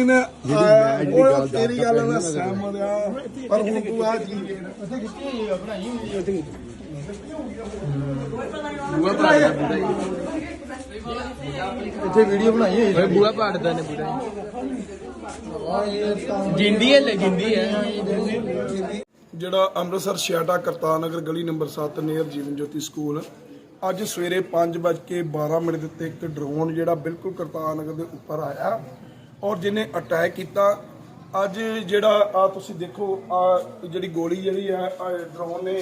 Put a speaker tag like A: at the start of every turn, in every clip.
A: ਉਹ ਤੇਰੀ ਗੱਲ ਨਾਲ ਸਹਿਮਤ ਆ ਪਰ ਹੁਣ ਤੂੰ ਆ ਚੀਜ਼
B: ਇੱਥੇ ਵੀਡੀਓ ਬਣਾਈ ਹੋਈ
C: ਓਏ ਬੂਆ ਪਾੜਦਾ ਨੇ ਪੂਰਾ ਜਿੰਦੀ ਹੈ ਜਿੰਦੀ ਹੈ।
A: ਜਿਹੜਾ ਅੰਮ੍ਰਿਤਸਰ ਛਿਆਟਾ ਕਰਤਾਰਨਗਰ ਗਲੀ number 7 near Jeevan Jyoti school ਅੱਜ ਸਵੇਰੇ 5:12 ਮਿੰਟ ਦੇ ਉੱਤੇ ਇੱਕ ਡਰੋਨ ਜਿਹੜਾ ਬਿਲਕੁਲ ਕਰਤਾਰਨਗਰ ਦੇ ਉੱਪਰ ਆਇਆ। ਔਰ ਜਿਹਨੇ ਅਟੈਕ ਕੀਤਾ, ਅੱਜ ਜਿਹੜਾ ਆ ਤੁਸੀਂ ਦੇਖੋ, ਆ ਜਿਹੜੀ ਗੋਲੀ ਜਿਹੜੀ ਆ ਡਰੋਨ ਨੇ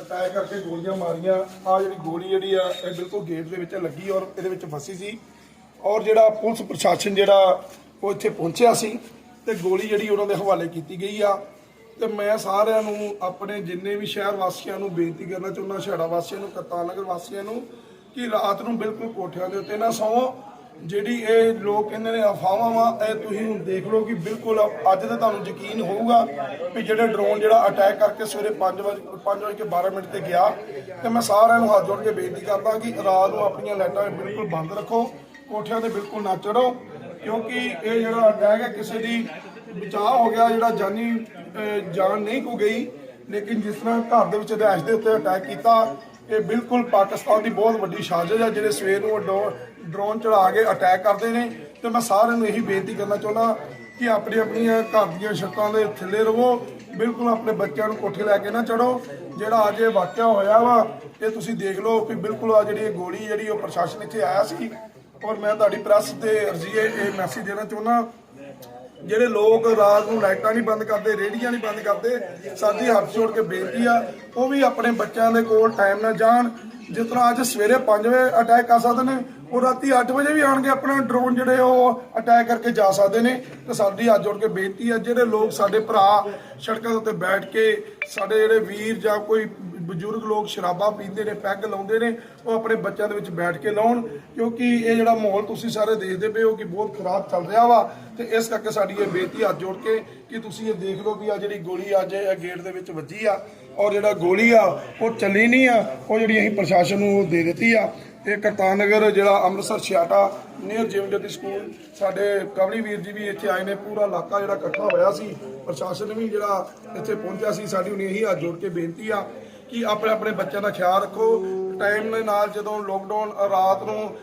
A: ਅਟੈਕ ਕਰਕੇ ਗੋਲੀਆਂ ਮਾਰੀਆਂ। ਆ ਜਿਹੜੀ ਗੋਲੀ ਜਿਹੜੀ ਆ, ਇਹ ਬਿਲਕੁਲ ਗੇਟ ਦੇ ਵਿੱਚ ਲੱਗੀ ਔਰ ਇਹਦੇ ਵਿੱਚ ਫਸੀ ਸੀ। ਔਰ ਜਿਹੜਾ ਪੁਲਿਸ ਪ੍ਰਸ਼ਾਸਨ ਜਿਹੜਾ, ਉਹ ਇੱਥੇ ਪਹੁੰਚਿਆ ਸੀ ਤੇ ਗੋਲੀ ਜਿਹੜੀ ਉਹਨਾਂ ਦੇ ਹਵਾਲੇ ਕੀਤੀ ਗਈ ਆ। ਤੇ ਮੈਂ ਸਾਰਿਆਂ ਨੂੰ, ਆਪਣੇ ਜਿੰਨੇ ਵੀ ਸ਼ਹਿਰ ਵਾਸੀਆਂ ਨੂੰ ਬੇਨਤੀ ਕਰਨਾ ਚਾਹੁੰਦਾ ਛੜਾ ਵਾਸੀਆਂ ਨੂੰ, ਕਰਤਾਰਨਗਰ ਵਾਸੀਆਂ ਨੂੰ, ਕਿ ਰਾਤ ਨੂੰ ਬਿਲਕੁਲ ਕੋਠਿਆਂ ਦੇ ਉੱਤੇ ਨਾ ਸੌਂ। ਜਿਹੜੀ ਇਹ ਲੋਕ ਕਹਿੰਦੇ ਨੇ ਅਫਵਾਹਾਂ ਵਾ, ਇਹ ਤੁਸੀਂ ਹੁਣ ਦੇਖ ਲਓ ਕਿ ਬਿਲਕੁਲ ਅੱਜ ਤਾਂ ਤੁਹਾਨੂੰ ਯਕੀਨ ਹੋਊਗਾ ਵੀ ਜਿਹੜੇ ਡਰੋਨ ਜਿਹੜਾ ਅਟੈਕ ਕਰਕੇ ਸਵੇਰੇ 5 ਵਜੇ 5 ਵਜੇ ਕੇ 12 ਮਿੰਟ ਤੇ ਗਿਆ। ਤੇ ਮੈਂ ਸਾਰਿਆਂ ਨੂੰ ਹੱਥ ਜੋੜ ਕੇ ਬੇਨਤੀ ਕਰਦਾ ਕਿ ਰਾਤ ਨੂੰ ਆਪਣੀਆਂ ਲਾਈਟਾਂ ਬਿਲਕੁਲ ਬੰਦ ਰੱਖੋ, ਕੋਠਿਆਂ ਤੇ ਬਿਲਕੁਲ ਨਾ ਚੜੋ, ਕਿਉਂਕਿ ਇਹ ਜਿਹੜਾ ਅਟੈਕ ਹੈ ਕਿਸੇ ਦੀ ਬਚਾਅ ਹੋ ਗਿਆ, ਜਿਹੜਾ ਜਾਨੀ ਜਾਨ ਨਹੀਂ ਕੋ ਗਈ। ਲੇਕਿਨ ਜਿਸ ਤਰ੍ਹਾਂ ਘਰ ਦੇ ਵਿੱਚ ਰਿਹਾਇਸ਼ ਦੇ ਉੱਤੇ ਅਟੈਕ ਕੀਤਾ ਇਹ ਬਿਲਕੁਲ ਪਾਕਿਸਤਾਨ ਦੀ ਬਹੁਤ ਵੱਡੀ ਸਾਜ਼ਿਸ਼ ਹੈ, ਜਿਹੜੇ ਸਵੇਰ ਨੂੰ ਡਰੋ- ਡਰੋਨ ਚੜਾ ਕੇ ਅਟੈਕ ਕਰਦੇ ਨੇ। ਤੇ ਮੈਂ ਸਾਰਿਆਂ ਨੂੰ ਇਹੀ ਬੇਨਤੀ ਕਰਨਾ ਚਾਹੁੰਦਾ ਕਿ ਆਪਣੀ ਆਪਣੀਆਂ ਘਰ ਦੀਆਂ ਛੱਤਾਂ ਦੇ ਥੱਲੇ ਰਹੋ। ਬਿਲਕੁਲ ਆਪਣੇ ਬੱਚਿਆਂ ਨੂੰ ਕੋਠੇ ਲੈ ਕੇ ਨਾ ਚੜੋ। ਜਿਹੜਾ ਅੱਜ ਇਹ ਵਾਕਿਆ ਹੋਇਆ ਵਾ, ਇਹ ਤੁਸੀਂ ਦੇਖ ਲਓ ਕਿ ਬਿਲਕੁਲ ਆ ਜਿਹੜੀ ਇਹ ਗੋਲੀ ਜਿਹੜੀ ਉਹ ਪ੍ਰਸ਼ਾਸਨ ਇੱਥੇ ਆਇਆ ਸੀ। ਔਰ ਮੈਂ ਤੁਹਾਡੀ ਪ੍ਰੈਸ ਤੇ ਅਰਜ਼ੀ ਇਹ ਮੈਸੇਜ ਦੇਣਾ ਚਾਹੁੰਦਾ ਜਿਹੜੇ ਲੋਕ ਰਾਤ ਨੂੰ ਲਾਈਟਾਂ ਨਹੀਂ ਬੰਦ ਕਰਦੇ, ਰੇਹੜੀਆਂ ਨਹੀਂ ਬੰਦ ਕਰਦੇ, ਸਾਡੀ ਹੱਥ ਜੋੜ ਕੇ ਬੇਨਤੀ ਆ, ਉਹ ਵੀ ਆਪਣੇ ਬੱਚਿਆਂ ਦੇ ਕੋਲ ਟਾਈਮ ਨਾ ਜਾਣ। ਜਿਸ ਤਰ੍ਹਾਂ ਅੱਜ ਸਵੇਰੇ 5 ਵਜੇ ਅਟੈਕ ਕਰ ਸਕਦੇ ਨੇ, ਉਹ ਰਾਤੀ 8 ਵਜੇ ਵੀ ਆਣਗੇ ਆਪਣਾ ਡਰੋਨ ਜਿਹੜੇ ਉਹ ਅਟੈਕ ਕਰਕੇ ਜਾ ਸਕਦੇ ਨੇ। ਤੇ ਸਾਡੀ ਹੱਥ ਜੋੜ ਕੇ ਬੇਨਤੀ ਆ, ਜਿਹੜੇ ਲੋਕ ਸਾਡੇ ਭਰਾ ਸੜਕਾਂ ਦੇ ਉੱਤੇ ਬੈਠ ਕੇ, ਸਾਡੇ ਜਿਹੜੇ ਵੀਰ ਜਾਂ ਕੋਈ ਬਜ਼ੁਰਗ ਲੋਕ ਸ਼ਰਾਬਾਂ ਪੀਂਦੇ ਨੇ, ਪੈਗ ਲਾਉਂਦੇ ਨੇ, ਉਹ ਆਪਣੇ ਬੱਚਿਆਂ ਦੇ ਵਿੱਚ ਬੈਠ ਕੇ ਲਾਉਣ, ਕਿਉਂਕਿ ਇਹ ਜਿਹੜਾ ਮਾਹੌਲ ਤੁਸੀਂ ਸਾਰੇ ਦੇਖਦੇ ਪਏ ਹੋ ਕਿ ਬਹੁਤ ਖਰਾਬ ਚੱਲ ਰਿਹਾ ਵਾ, ਤੇ ਇਸ ਕਰਕੇ ਸਾਡੀ ਇਹ ਬੇਨਤੀ ਹੱਥ ਜੋੜ ਕੇ ਕਿ ਤੁਸੀਂ ਇਹ ਦੇਖ ਲਓ ਵੀ ਆ ਜਿਹੜੀ ਗੋਲੀ ਅੱਜ ਇਹ ਗੇਟ ਦੇ ਵਿੱਚ ਵੱਜੀ ਆ, ਔਰ ਜਿਹੜਾ ਗੋਲੀ ਆ, ਉਹ ਚੱਲੀ ਨਹੀਂ ਆ, ਉਹ ਜਿਹੜੀ ਅਸੀਂ ਪ੍ਰਸ਼ਾਸਨ ਨੂੰ ਉਹ ਦੇ ਦਿੱਤੀ ਆ। ਇਹ ਕਰਤਾਰਨਗਰ ਜਿਹੜਾ ਅੰਮ੍ਰਿਤਸਰ ਛਿਆਟਾ ਨੀਅਰ ਜਿਮ ਜੋਤੀ ਸਕੂਲ, ਸਾਡੇ ਕਵਲੀ ਵੀਰ ਜੀ ਵੀ ਇੱਥੇ ਆਏ ਨੇ, ਪੂਰਾ ਇਲਾਕਾ ਜਿਹੜਾ ਇਕੱਠਾ ਹੋਇਆ ਸੀ, ਪ੍ਰਸ਼ਾਸਨ ਵੀ ਜਿਹੜਾ ਇੱਥੇ ਪਹੁੰਚਿਆ ਸੀ, ਸਾਡੀ ਉਹਨੇ ਇਹੀ ਹੱਥ ਜੋੜ ਕੇ ਬੇਨਤੀ ਆ ਕਿ ਆਪਣੇ ਆਪਣੇ ਬੱਚਿਆਂ ਦਾ ਖਿਆਲ ਰੱਖੋ। ਟਾਈਮ ਦੇ ਨਾਲ ਜਦੋਂ ਲੋਕਡਾਊਨ ਰਾਤ ਨੂੰ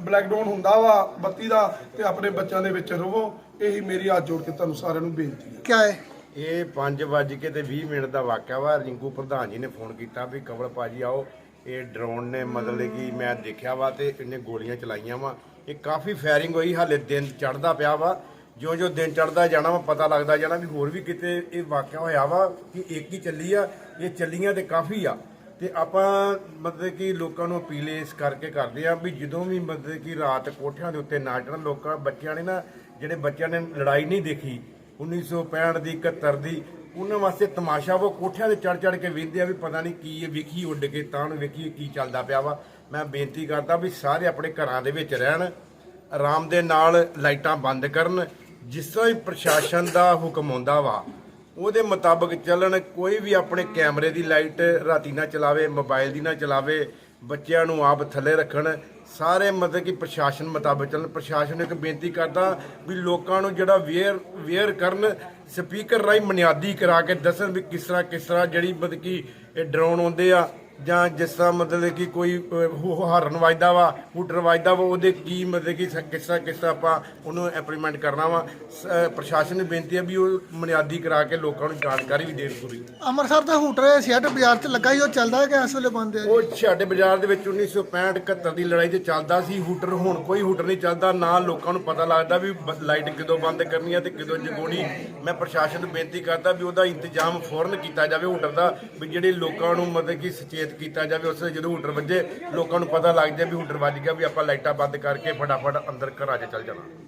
A: ਬਲੈਕਡਾਊਨ ਹੁੰਦਾ ਵਾ ਬੱਤੀ ਦਾ ਤੇ ਆਪਣੇ ਬੱਚਿਆਂ ਦੇ ਵਿੱਚ ਰਹੋ ਇਹੀ ਮੇਰੀ ਹੱਥ ਜੋੜ ਕੇ ਤੁਹਾਨੂੰ ਸਾਰਿਆਂ ਨੂੰ ਬੇਨਤੀ ਹੈ।
B: ਕਿਆ ਹੈ?
D: ਇਹ 5 ਵੱਜ ਕੇ ਤੇ 20 ਮਿੰਟ ਦਾ ਵਾਕਿਆ ਵਾ। ਰਿੰਕੂ ਪ੍ਰਧਾਨ ਜੀ ਨੇ ਫੋਨ ਕੀਤਾ ਵੀ ਕਵਲ ਭਾਜੀ ਆਓ। ਇਹ ਡਰੋਨ ਨੇ ਮਤਲਬ ਕਿ ਮੈਂ ਦੇਖਿਆ ਵਾ ਤੇ ਇਹਨੇ ਗੋਲੀਆਂ ਚਲਾਈਆਂ ਵਾ। ਇਹ ਕਾਫੀ ਫਾਇਰਿੰਗ ਹੋਈ। ਹਾਲੇ ਦਿਨ ਚੜਦਾ ਪਿਆ ਵਾ। ਜਿਉਂ ਜਿਉਂ ਦਿਨ ਚੜਦਾ ਜਾਣਾ ਵਾ, ਪਤਾ ਲੱਗਦਾ ਜਾਣਾ ਵੀ ਹੋਰ ਵੀ ਕਿਤੇ ਇਹ ਵਾਕਿਆ ਹੋਇਆ ਵਾ ਕਿ ਇੱਕ ਹੀ ਚੱਲੀ ਆ, ਇਹ ਚੱਲੀਆਂ ਤੇ ਕਾਫੀ ਆ। ਤੇ ਆਪਾਂ ਮਤਲਬ ਕਿ ਲੋਕਾਂ ਨੂੰ ਅਪੀਲ ਇਸ ਕਰਕੇ ਕਰਦੇ ਆ ਵੀ ਜਦੋਂ ਵੀ ਮਤਲਬ ਕਿ ਰਾਤ ਕੋਠਿਆਂ ਦੇ ਉੱਤੇ ਨਾ ਚੜਨ ਲੋਕਾਂ, ਬੱਚਿਆਂ ਨੇ ਨਾ, ਜਿਹੜੇ ਬੱਚਿਆਂ ਨੇ ਲੜਾਈ ਨਹੀਂ ਦੇਖੀ 1965 ਦੀ 71 ਦੀ, ਉਹਨਾਂ ਵਾਸਤੇ ਤਮਾਸ਼ਾ ਉਹ ਕੋਠਿਆਂ ਤੇ ਚੜ ਚੜ ਕੇ ਵੇਖਦੇ ਆ ਵੀ ਪਤਾ ਨਹੀਂ ਕੀ ਇਹ ਵੇਖੀ ਉੱਡ ਕੇ, ਤਾਂ ਨੂੰ ਵੇਖੀ ਕੀ ਚੱਲਦਾ ਪਿਆ ਵਾ। ਮੈਂ ਬੇਨਤੀ ਕਰਦਾ ਵੀ ਸਾਰੇ ਆਪਣੇ ਘਰਾਂ ਦੇ ਵਿੱਚ ਰਹਿਣ, ਆਰਾਮ ਦੇ ਨਾਲ ਲਾਈਟਾਂ ਬੰਦ ਕਰਨ ਜਿਸ ਤਰ੍ਹਾਂ ਹੀ ਪ੍ਰਸ਼ਾਸਨ ਦਾ ਹੁਕਮ ਆਉਂਦਾ ਵਾ, ਉਹਦੇ ਮੁਤਾਬਕ ਚੱਲਣ ਕੋਈ ਵੀ ਆਪਣੇ ਕੈਮਰੇ ਦੀ ਲਾਈਟ ਰਾਤੀ ਨਾ ਚਲਾਵੇ, ਮੋਬਾਈਲ ਦੀ ਨਾ ਚਲਾਵੇ, ਬੱਚਿਆਂ ਨੂੰ ਆਪ ਥੱਲੇ ਰੱਖਣ, ਸਾਰੇ ਮਤਲਬ ਕਿ ਪ੍ਰਸ਼ਾਸਨ ਮੁਤਾਬਕ ਚੱਲਣ। ਪ੍ਰਸ਼ਾਸਨ ਨੂੰ ਇੱਕ ਬੇਨਤੀ ਕਰਦਾ ਵੀ ਲੋਕਾਂ ਨੂੰ ਜਿਹੜਾ ਵੇਅਰ ਵੇਅਰ ਕਰਨ, ਸਪੀਕਰ ਰਾਹੀਂ ਬੁਨਿਆਦੀ ਕਰਾ ਕੇ ਦੱਸਣ ਵੀ ਕਿਸ ਤਰ੍ਹਾਂ ਕਿਸ ਤਰ੍ਹਾਂ ਜਿਹੜੀ ਮਤਲਬ ਕਿ ਇਹ ਡਰੋਨ ਆਉਂਦੇ ਆ ਜਾਂ ਜਿਸ ਤਰ੍ਹਾਂ ਮਤਲਬ ਕਿ ਕੋਈ ਅਹ, ਹਾਰਨ ਵੱਜਦਾ ਵਾ ਹੂਟਰ ਵੱਜਦਾ ਵਾ ਉਹਦੇ ਕੀ ਮਤਲਬ ਕਿ ਸ- ਕਿਸ ਤਰ੍ਹਾਂ ਕਿਸ ਤਰ੍ਹਾਂ ਆਪਾਂ ਉਹਨੂੰ ਇੰਪਲੀਮੈਂਟ ਕਰਨਾ ਵਾ ਸ- ਅਹ, ਪ੍ਰਸ਼ਾਸਨ ਨੂੰ ਬੇਨਤੀ ਹੈ ਵੀ ਉਹ ਬੁਨਿਆਦੀ ਕਰਾ ਕੇ ਲੋਕਾਂ ਨੂੰ ਜਾਣਕਾਰੀ ਵੀ ਦੇਣ ਪੂਰੀ
B: ਅੰਮ੍ਰਿਤਸਰ ਦਾ ਹੂਟਰ ਸਿਆਟ ਬਾਜ਼ਾਰ 'ਚ ਲੱਗਾ ਹੀ ਉਹ ਚੱਲਦਾ ਹੈ ਕਿ ਇਸ ਵੇਲੇ ਬੰਦ ਹੈ ਜੀ?
D: ਉਹ ਛਾਡੇ ਬਾਜ਼ਾਰ ਦੇ ਵਿੱਚ 1965 71 ਦੀ ਲੜਾਈ 'ਚ ਚੱਲਦਾ ਸੀ ਹੂਟਰ ਹੁਣ ਕੋਈ ਹੂਟਰ ਨਹੀਂ ਚੱਲਦਾ ਨਾ ਲੋਕਾਂ ਨੂੰ ਪਤਾ ਲੱਗਦਾ ਵੀ ਬ- ਲਾਈਟ ਕਦੋਂ ਬੰਦ ਕਰਨੀ ਹੈ ਤੇ ਕਦੋਂ ਜਗਾਉਣੀ ਮੈਂ ਪ੍ਰਸ਼ਾਸਨ ਨੂੰ ਬੇਨਤੀ ਕਰਦਾ ਵੀ ਉਹਦਾ ਇੰਤਜ਼ਾਮ ਫੌਰਨ ਕੀਤਾ ਜਾਵੇ ਹੂਟਰ ਦਾ ਵੀ ਜਿਹੜੇ ਲੋਕਾਂ ਨੂੰ ਮਤਲਬ ਕਿ ਸੁਚੇਤ ਕੀਤਾ ਜਾਵੇ, ਉਸ ਜਦੋਂ ਹੂਟਰ ਵੱਜੇ, ਲੋਕਾਂ ਨੂੰ ਪਤਾ ਲੱਗ ਜਾਏ ਵੀ ਹੂਟਰ ਵੱਜ ਗਿਆ, ਵੀ ਆਪਾਂ ਲਾਈਟਾਂ ਬੰਦ ਕਰਕੇ ਫਟਾਫਟ ਅੰਦਰ ਘਰਾਂ 'ਚ ਚੱਲ ਜਾਣਾ।